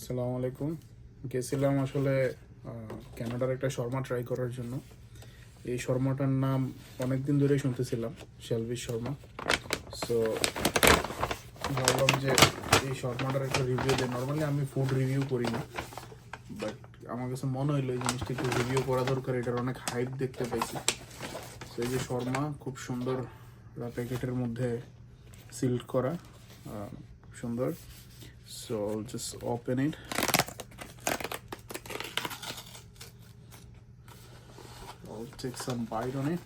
আসসালামু আলাইকুম। গেছিলাম আসলে ক্যানাডার একটা শর্মা ট্রাই করার জন্য। এই শর্মাটার নাম অনেক দিন ধরেই শুনতেছিলাম শেলভিশ শর্মা। সো ভাবলাম যে এই শর্মাটার একটা রিভিউ দেয় নর্মালি আমি ফুড রিভিউ করি না বাট আমার কাছে মনে হইল এই জিনিসটা একটু রিভিউ করা দরকার এটার অনেক হাইপ দেখতে পাইছি। তো এই যে শর্মা খুব সুন্দর প্যাকেটের মধ্যে সিল্ড করা আহ, খুব সুন্দর so just open it I'll take some bite on it.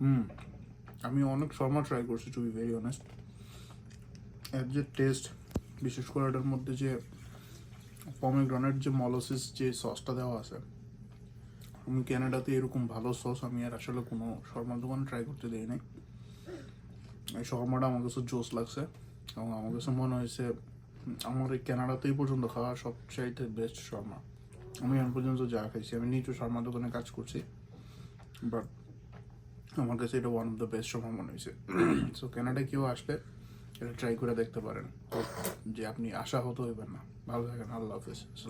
Hmm আমি অনেক শর্মা ট্রাই করছি টু বি ভেরি অনেস্ট এর যে টেস্ট বিশেষ করে এটার মধ্যে যে পমেগ্রানেট যে মলোসিস যে সসটা দেওয়া আছে, আমি ক্যানাডাতে এরকম ভালো সস আমি আর আসলে কোনো শর্মার দোকানে ট্রাই করতে দিই নাই। এই শর্মাটা আমার কাছে জোস লাগছে এবং আমার কাছে মনে হয়েছে, আমার এই ক্যানাডাতেই পর্যন্ত খাওয়া সবচাইতে বেস্ট শর্মা। আমি এখন পর্যন্ত যা খাইছি, আমি নিজেও শর্মার দোকানে কাজ করছি বাট আমার কাছে এটা one of the best Sharma মনে হয়েছে। সো ক্যানাডায় কেউ আসলে এটা ট্রাই করে দেখতে পারেন। যে আপনি আশা হতে হইবেন না। ভালো থাকেন, আল্লাহ হাফিজ।